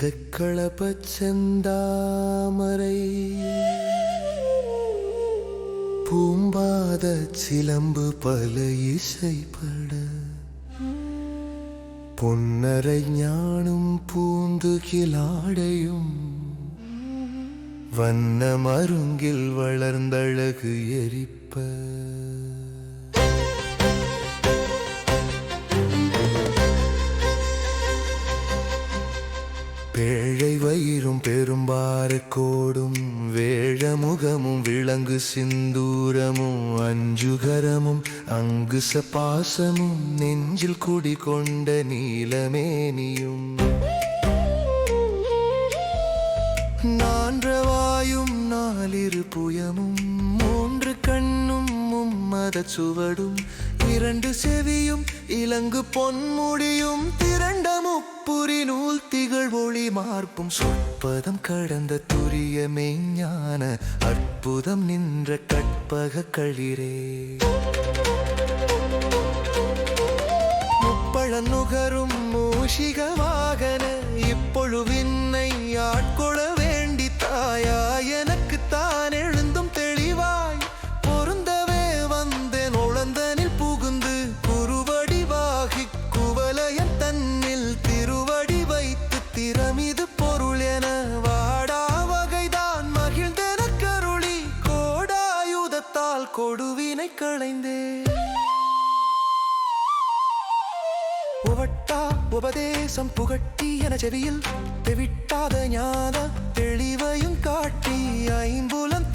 இதக்களபச் செந்தாமரை பூம்பாத சிலம்பு பல இசைப்பட. பொன்னரை ஞானும் பூந்து பூந்துகிலாடையும் வண்ண மருங்கில் வளர்ந்தழகு எரிப்ப. அங்கு சிந்தூரமும் அஞ்சுகரமும் அங்கு சபாசமும் நெஞ்சில் குடிகொண்ட நீலமேனியும் நான்றவாயும் நாலிரு புயமும் மூன்று கண்ணும் மும்மத சுவடும் இரண்டு செவியும் இலங்கு பொன்முடியும் திரண்ட முப்புரி நூல் திகழ் மார்பும் சொற்பதம் கடந்த துரிய மெய்ஞான அற்புதம் நின்ற கற்பக களிரே. முப்பழநுகரும் மூஷிக வாகன இப்பொழுவின்னை ஆட்கொள்ள வேண்டி தாயா கொடுவினை களைந்தே. உவட்டா உபதேசம் புகட்டி என செவியில் தெவிட்டாத ஞான தெளிவையும் காட்டி ஐம்புலம்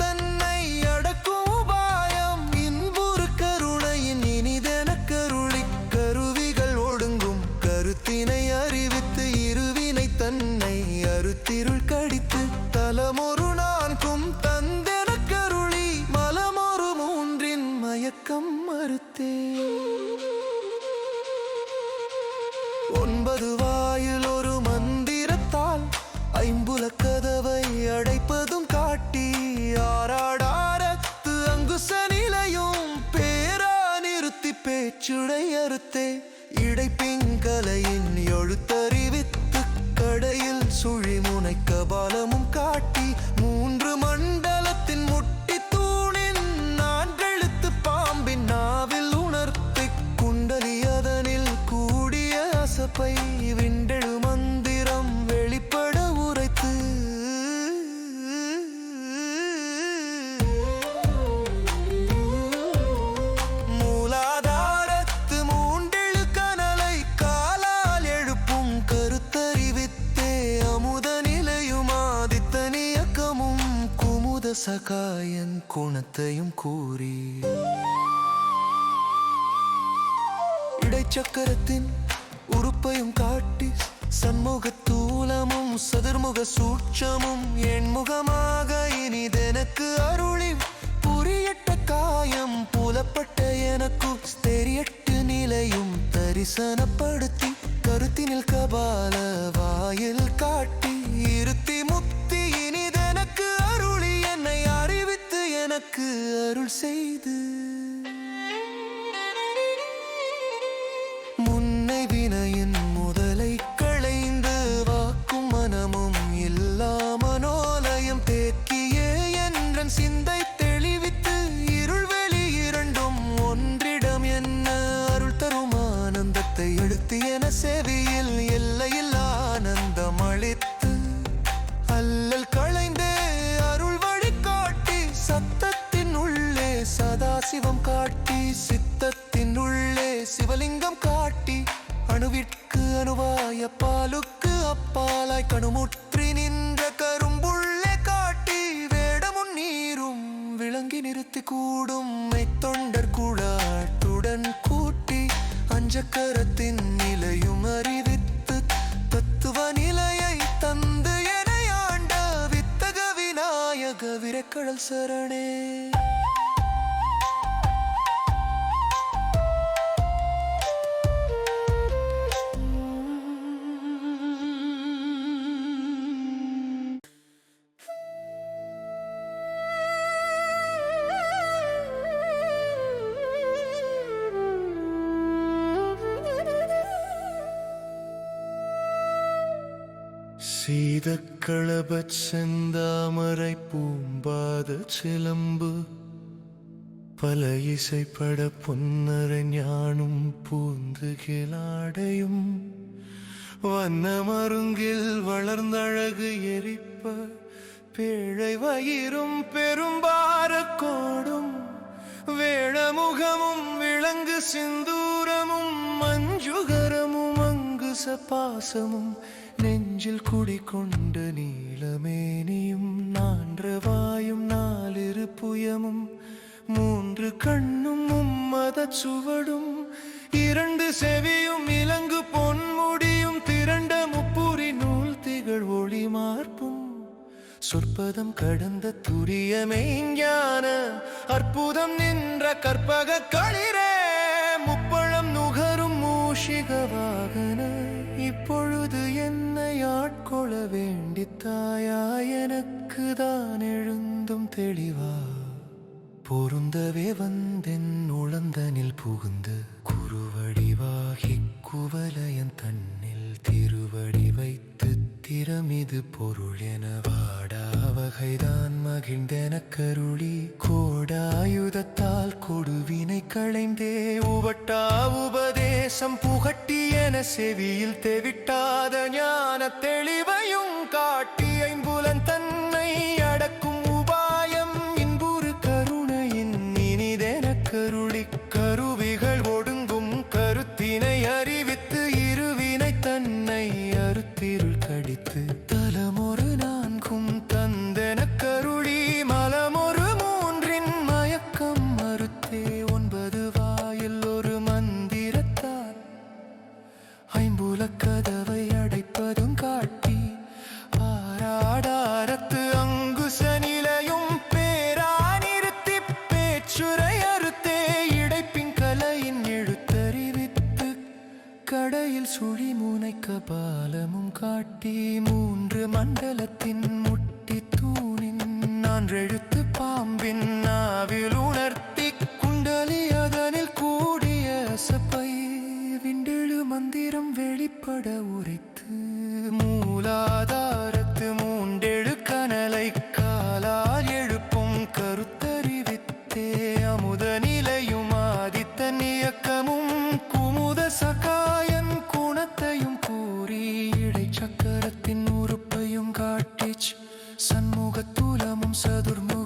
சகாயன் குணத்தையும் கூறி. இடைச்சக்கரத்தின் உறுப்பையும் காட்டி சண்முக தூலமும் சதுர்முக சூட்சமும் என் முகமாக இனிதெனக்கு அருளி. புரியட்ட காயம் புலப்பட்ட எனக்கு தெரியட்டு நிலையும் தரிசனப்படுத்தி கருத்தினில் கபால வாயில் காட்டி. எனக்கு அருள் செய்து. முன்னை வினையின் முதலை களைந்து வாக்கும் மனமும் இல்லா மனோலயம் தேக்கியே என்றன் சிந்தை சிவம் காட்டி சித்தத்தின் உள்ளே சிவலிங்கம் காட்டி அணுவிற்கு அணுவாய பாலுக்கு அப்பாலாய் கணுமுற்றி நின்ற கரும்புள்ளே காட்டி வேடமும் நீரும் விளங்கி நிறுத்தி கூடும் மெய்த்தொண்டர் குழாட்டுடன் கூட்டி அஞ்சக்க சீதக்களபச் செந்தாமரை பூம்பாத சிலம்பு பல இசைப்பட பொன்னரை ஞானும் பூந்து கிளாடையும் வண்ணமருங்கில் வளர்ந்தழகு எரிப்ப பேழை வயிறும் பெரும்பாரக்கோடும் வேழமுகமும் விலங்கு சிந்தூரமும் மஞ்சுகரமும் அங்குச பாசமும் நெஞ்சில் குடிகொண்ட நீலமேனியும் நான்றவாயும் நாலிரு புயமும் மூன்று கண்ணும் மும்மத சுவடும் இரண்டு செவியும் இலங்கு பொன்முடியும் திரண்ட முப்புரி நூல் திகழ் ஒளி மார்பும். சொற்பதம் கடந்த துரியமே ஞான அற்புதம் நின்ற கற்பக களிர வேண்டி தாயா எனக்கு தான் எழுந்தும் தெளிவா? பொருந்தவே வந்தென் உழந்தனில் புகுந்து குருவடிவாகி குவலயன் தன்னில் திருவடி வைத்து திறமிது பொருள் என வாடா வகைதான் மகிழ்ந்தென கருளி கோடாயுதத்தால் கொடுவினை களைந்தே உபட்டா உபதேசம் புகட்டி என செவியில் தெவிட்டாத ஞான தெளிவையும் கடையில் சுழி முனை கபாலமும் காட்டி மூன்று மண்டலத்தின் முட்டி தூணின் நான்றெழுத்து பாம்பின் நாவில் உணர்த்தி குண்டலி அதனில் கூடிய சப்பை விண்டெழு மந்திரம் வெளிப்பட உரைத்து மூலாதாரத்து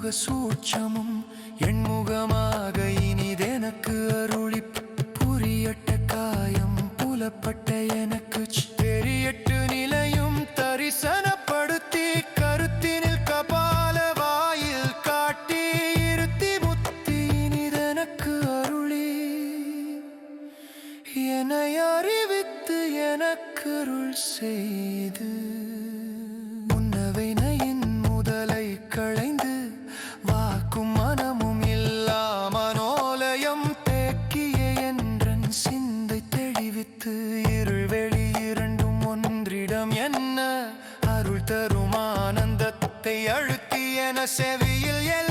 சதுர்முக சூட்சமும் எண்முகமாக இனிதெனக்கு அருளி புரியட்ட காயம் புலப்பட்ட எனக்கு. தெரியட்டு நிலையும் தரிசனப்படுத்தி கருத்தினில் கபால வாயில் காட்டி இருத்தி முத்தி இனிதெனக்கு அருளி. என்னை அறிவித்து எனக்கு அருள் செய்து இணைத்து இருள் வெளி இரண்டும் ஒன்றிடம் என்ன? அருள் தரும் ஆனந்தத்தை அழுத்தி என செவியில் எல்லையில்லா